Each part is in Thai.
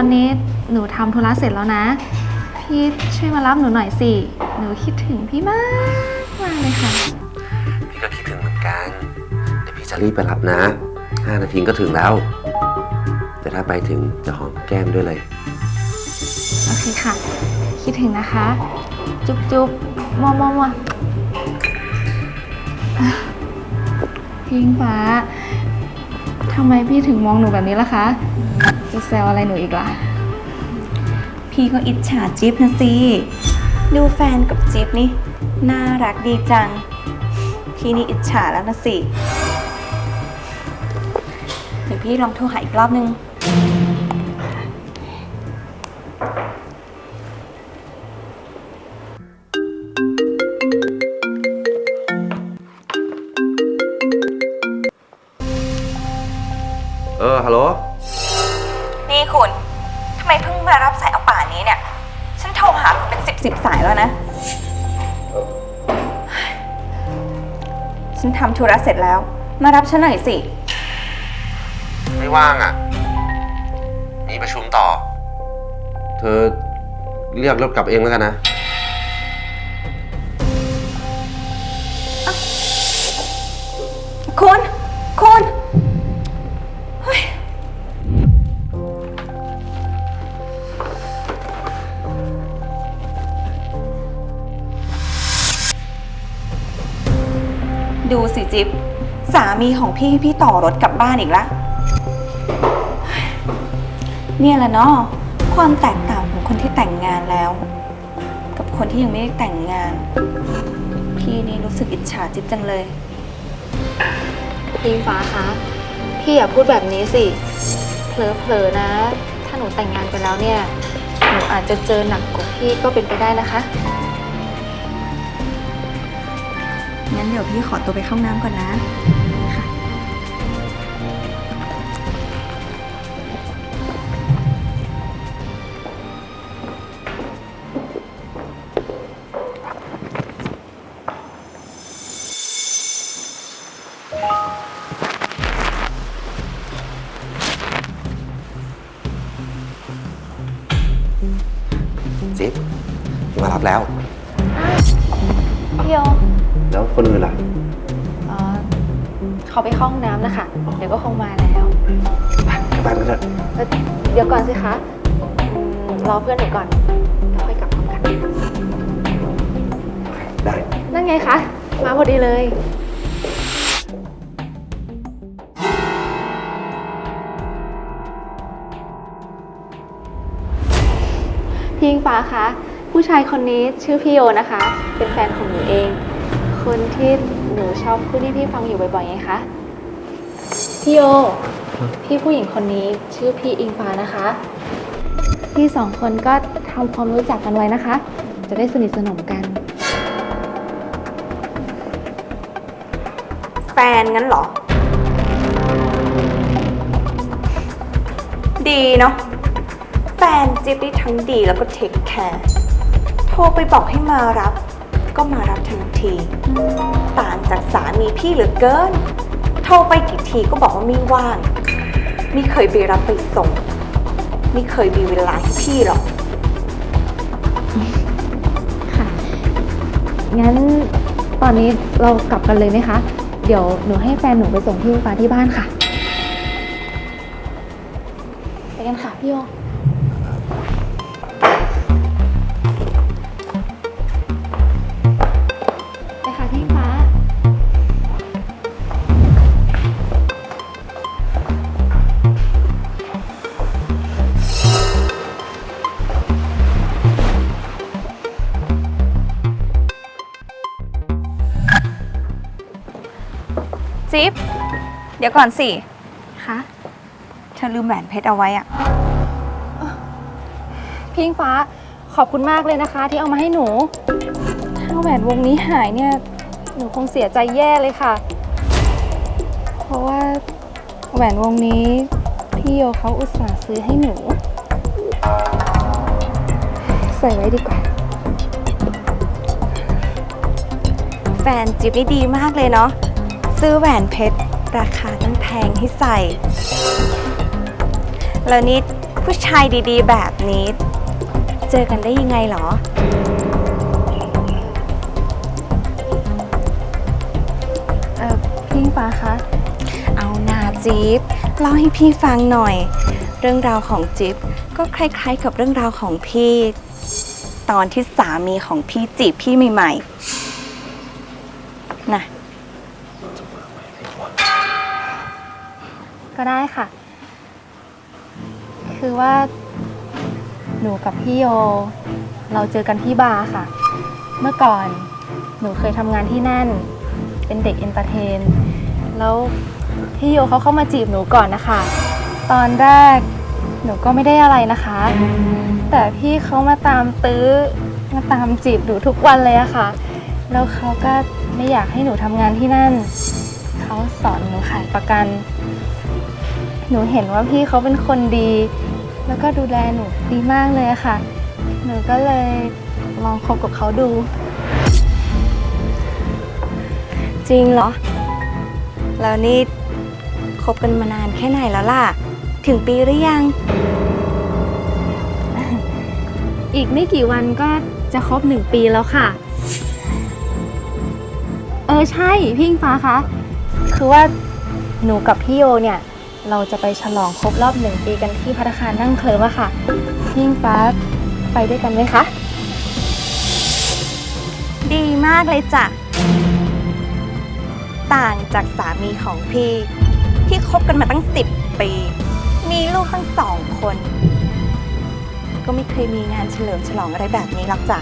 อนนี้หนูทำธุระเสร็จแล้วนะ พี่ช่วยมารับหนูหน่อยสิ หนูคิดถึงพี่มากมากเลยค่ะ พี่ก็คิดถึงเหมือนกัน เดี๋ยวพี่จะรีบไปรับนะ 5 นาทีก็ถึงแล้ว แต่ถ้าไปถึงจะหอมแก้มด้วยเลย โอเคค่ะ คิดถึงนะคะ จุ๊บจุ๊บมัวมัวมัวอะพิงฟ้าทำไมพี่ถึงมองหนูแบบนี้ล่ะคะ จะแซวอะไรหนูอีกล่ะ พี่ก็อิจฉาจิ๊บนะสิ ดูแฟนกับจิ๊บนี่ น่ารักดีจัง พี่นี่อิจฉาแล้วนะสิเดี๋ยวพี่ลองโทรหาอีกรอบนึง เออ ฮัลโหล คุณ ทำไมเพิ่งมารับสายเอาป่านนี้เนี่ย ฉันโทรหาคุณเป็นสิบสิบสายแล้วนะ ฉันทำธุระเสร็จแล้ว มารับฉันหน่อยสิ ไม่ว่างอะ มีประชุมต่อ เธอเรียกรถกลับเองแล้วกันนะ มีของพี่พี่ต่อรถกลับบ้านอีกละเฮ้ยเนี่ยแหละเนาะความแตกต่างของคนที่แต่งงานแล้ว กับคนที่ยังไม่ได้แต่งงาน พี่นี่รู้สึกอิจฉาจิ๊บจังเลยพิงฟ้าคะพี่อย่าพูดแบบนี้สิเผลอๆนะ ถ้าหนูแต่งงานไปแล้วเนี่ย หนูอาจจะเจอหนักกว่าพี่ก็เป็นไปได้นะคะ งั้นเดี๋ยวพี่ขอตัวไปเข้าน้ำก่อนนะ มารับแล้ว พี่โอแล้วคนอื่นล่ะ เอ่อเขาไปเข้าห้องน้ำนะคะ เดี๋ยวก็คงมาแล้วไปกลับบ้านกันเถอะเอ่อเดี๋ยวก่อนสิคะอืมรอเพื่อนหนูก่อนแล้วค่อยกลับพร้อมกัน ได้ นั่นไงคะ มาพอดีเลย พี่อิงฟ้าคะ ผู้ชายคนนี้ชื่อพี่โยนะคะ เป็นแฟนของหนูเอง คนที่หนูชอบพูดที่พี่ฟังอยู่บ่อยๆไงคะ พี่โย พี่ผู้หญิงคนนี้ชื่อพี่อิงฟ้านะคะ พี่สองคนก็ทำความรู้จักกันไว้นะคะ จะได้สนิทสนมกัน แฟนงั้นเหรอ ดีเนาะ แฟนจิ๊บได้ทั้งดีแล้วก็เทคแคร์ โทรไปบอกให้มารับ ก็มารับทันที ต่างจากสามีพี่เหลือเกิน โทรไปกี่ทีก็บอกว่าไม่ว่าง ไม่เคยไปรับไปส่ง ไม่เคยมีเวลาให้พี่หรอก ค่ะ งั้นตอนนี้เรากลับกันเลยไหมคะ เดี๋ยวหนูให้แฟนหนูไปส่งพี่ฟ้าที่บ้านค่ะ ไปกันค่ะพี่โย จิ๊บเดี๋ยวก่อนสิค่ะเธอลืมแหวนเพชรเอาไว้อะพี่อิงฟ้าขอบคุณมากเลยนะคะ ที่เอามาให้หนู ถ้าแหวนวงนี้หายเนี่ย หนูคงเสียใจแย่เลยค่ะ เพราะว่าแหวนวงนี้พี่โยเขาอุตส่าห์ซื้อให้หนู ใส่ไว้ดีกว่า แฟนจิ๊บนี่ดีมากเลยเนาะ ซื้อแหวนเพชร ราคาตั้งแพงให้ใส่ แล้วนี่ผู้ชายดีๆ แบบนี้ เจอกันได้ยังไงเหรอ เออพี่อิงฟ้าคะ เอานาจิ๊บเล่าให้พี่ฟังหน่อย เรื่องราวของจิ๊บก็คล้ายๆกับเรื่องราวของพี่ ตอนที่สามีของพี่จีบพี่ใหม่ ๆนะ ก็ได้ค่ะ คือว่า หนูกับพี่โย เราเจอกันที่บาร์ค่ะ เมื่อก่อนหนูเคยทำงานที่นั่น เป็นเด็กเอนเตอร์เทน แล้วพี่โยเขาเข้ามาจีบหนูก่อนนะคะ ตอนแรกหนูก็ไม่ได้อะไรนะคะ แต่พี่เขามาตามตื้อ มาตามจีบหนูทุกวันเลยอะค่ะ แล้วเขาก็ไม่อยากให้หนูทำงานที่นั่น เขาสอนหนูขายประกัน หนูเห็นว่าพี่เขาเป็นคนดี แล้วก็ดูแลหนูดีมากเลยอะค่ะ หนูก็เลยลองคบกับเขาดู จริงเหรอ แล้วนี่คบกันมานานแค่ไหนแล้วล่ะ ถึงปีหรือยัง อีกไม่กี่วันก็จะครบหนึ่งปีแล้วค่ะ เออใช่พี่อิงฟ้าคะ คือว่าหนูกับพี่โยเนี่ย เราจะไปฉลองครบรอบหนึ่งปีกันที่พัตคารนั่งเคลิมอะค่ะพี่งฟ้าไปด้วยกันไหมคะ ดีมากเลยจ้ะ ต่างจากสามีของพี่ ที่คบกันมาตั้งสิบปี มีลูกตั้งสองคน ก็ไม่เคยมีงานเฉลิมฉลองอะไรแบบนี้หรอกจ้ะ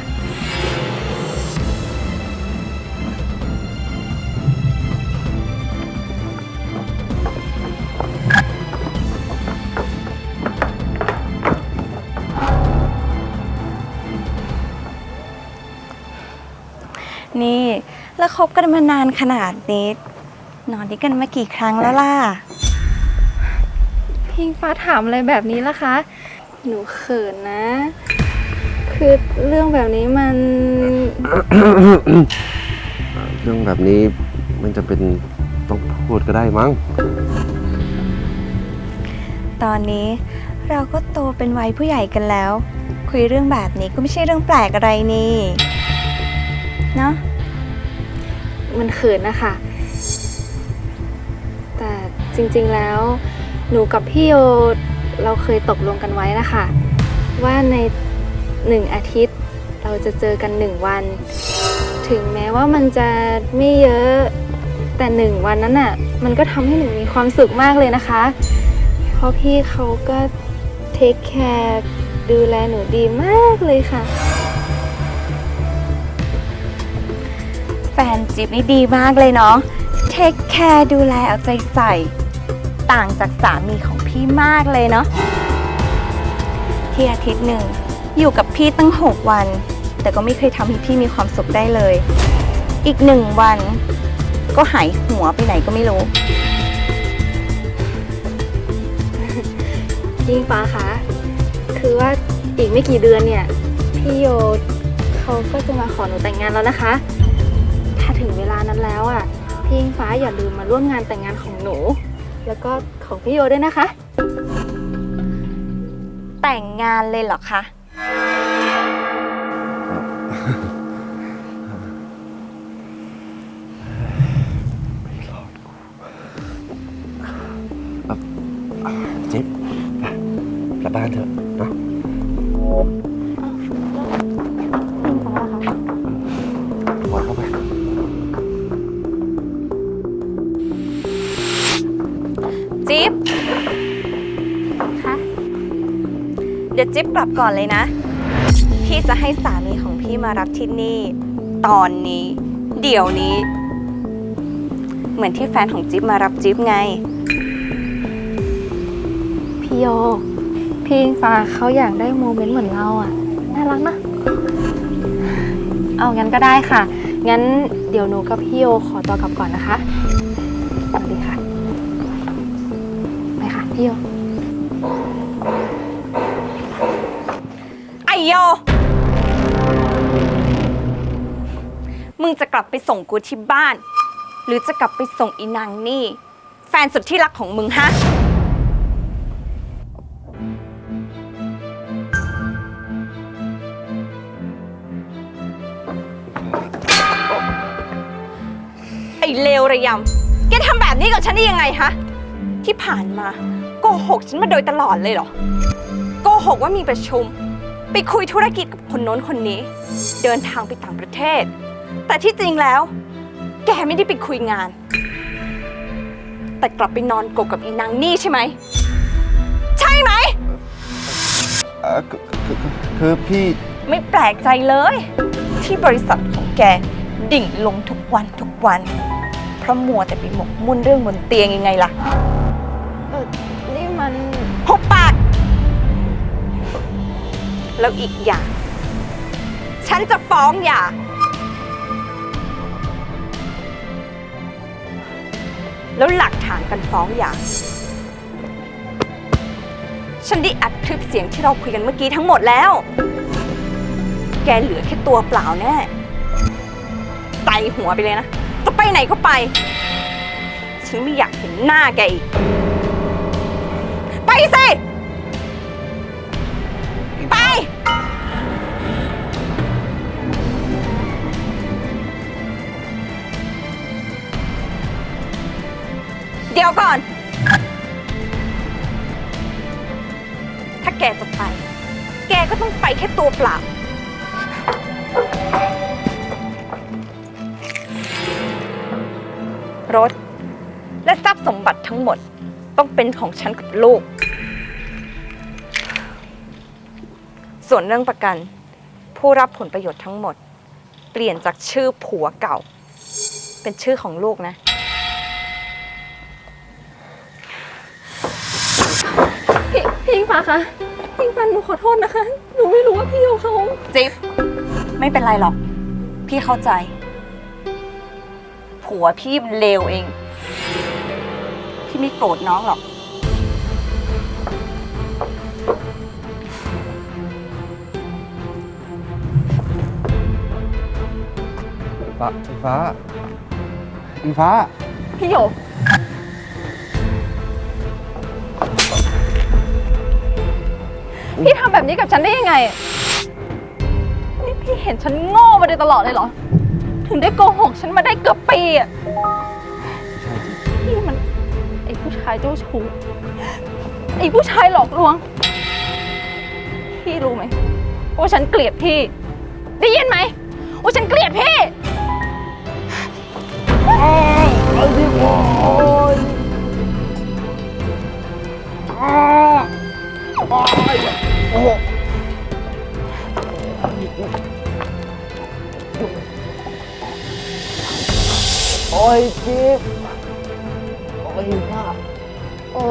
แล้วคบกันมานานขนาดนี้ นอนด้วยกันมากี่ครั้งแล้วล่ะพี่อิงฟ้าถามอะไรแบบนี้ล่ะคะ หนูเขินนะ คือเรื่องแบบนี้มัน เรื่องแบบนี้มันจะเป็นต้องพูดก็ได้มั้ง ตอนนี้เราก็โตเป็นวัยผู้ใหญ่กันแล้ว คุยเรื่องแบบนี้ก็ไม่ใช่เรื่องแปลกอะไรนี่ เนาะ มันเขินนะคะ แต่จริงๆแล้ว หนูกับพี่โยเราเคยตกลงกันไว้นะคะ ว่าในหนึ่งอาทิตย์เราจะเจอกันหนึ่งวัน ถึงแม้ว่ามันจะไม่เยอะแต่หนึ่งวันนั้นน่ะ มันก็ทำให้หนูมีความสุขมากเลยนะคะ เพราะพี่เขาก็เทคแคร์ดูแลหนูดีมากเลยค่ะ ฟนจิ๊บนี่ดีมากเลยเนาะเทคแคร์ดูแลเอาใจใส่ ต่างจากสามีของพี่มากเลยเนาะที่อาทิตย์หนึ่ง อยู่กับพี่ตั้ง6วัน แต่ก็ไม่เคยทำให้พี่มีความสุขได้เลย อีกหนึ่งวัน ก็หายหัวไปไหนก็ไม่รู้พี่อิงฟ้าคะคือว่าอีกไม่กี่เดือนเนี่ย พี่โยเขาก็จะมาขอหนูแต่งงานแล้วนะคะ นั้นแล้วอะพี่อิงฟ้าอย่าลืมมาร่วมงานแต่งงานของหนู แล้วก็ของพี่โยด้วยนะคะ แต่งงานเลยเหรอคะ จิ๊บคะเดี๋ยวจิ๊บกลับก่อนเลยนะ พี่จะให้สามีของพี่มารับที่นี่ ตอนนี้ เดี๋ยวนี้ เหมือนที่แฟนของจิ๊บมารับจิ๊บไง พี่โย พี่อิงฟ้าเขาอยากได้โมเมนต์เหมือนเราอะน่ารักนะ เอางั้นก็ได้ค่ะ งั้นเดี๋ยวหนูกับพี่โยขอตัวกลับก่อนนะคะ สวัสดีค่ะ พี่โย ไอโย มึงจะกลับไปส่งกูที่บ้าน หรือจะกลับไปส่งอีนางนี่ แฟนสุดที่รักของมึงฮะ ไอ้เลวระยำ แกทำแบบนี้กับฉันได้ยังไงฮะ ที่ผ่านมา หกฉันมาโดยตลอดเลยเหรอ โกหกว่ามีประชุม ไปคุยธุรกิจกับคนโน้นคนนี้ เดินทางไปต่างประเทศ แต่ที่จริงแล้ว แกไม่ได้ไปคุยงาน แต่กลับไปนอนกกกับอีนางนี่ใช่ไหม ใช่ไหม เอ่อคือคือคือคือพี่ไม่แปลกใจเลย ที่บริษัทของแก ดิ่งลงทุกวันทุกวัน เพราะมัวแต่ไปหมกมุ่นเรื่องบนเตียงยังไงล่ะ แล้วอีกอย่าง ฉันจะฟ้องหย่า แล้วหลักฐานการฟ้องหย่า ฉันได้อัดคลิปเสียงที่เราคุยกันเมื่อกี้ทั้งหมดแล้ว แกเหลือแค่ตัวเปล่าแน่ใส่หัวไปเลยนะ จะไปไหนก็ไป ฉันไม่อยากเห็นหน้าแกอีก ยวก่อน ถ้าแกจะไป แกก็ต้องไปแค่ตัวเปล่า รถ และทรัพย์สมบัติทั้งหมดต้องเป็นของฉันกับลูก ส่วนเรื่องประกัน ผู้รับผลประโยชน์ทั้งหมด เปลี่ยนจากชื่อผัวเก่า เป็นชื่อของลูกนะาคะพี่อิงฟ้าหนูขอโทษนะคะ หนูไม่รู้ว่าพี่โยเขาจิ๊บไม่เป็นไรหรอก พี่เข้าใจ ผัวพี่มันเลวเอง พี่ไม่โกรธน้องหรอก ฟ้าอิงฟ้าอิงฟ้า พี่โย พี่ทำแบบนี้กับฉันได้ยังไง นี่พี่เห็นฉันโง่มาโดยตลอดเลยเหรอ ถึงได้โกหกฉันมาได้เกือบปีอะพี่มัน ไอ้ผู้ชายเจ้าชู้ ไอ้ผู้ชายหลอกลวง พี่รู้ไหมว่าฉันเกลียดพี่ ได้ยินไหมว่าฉันเกลียดพี่โอ้ย จิ๊บโอ้ยฟ้าโอ้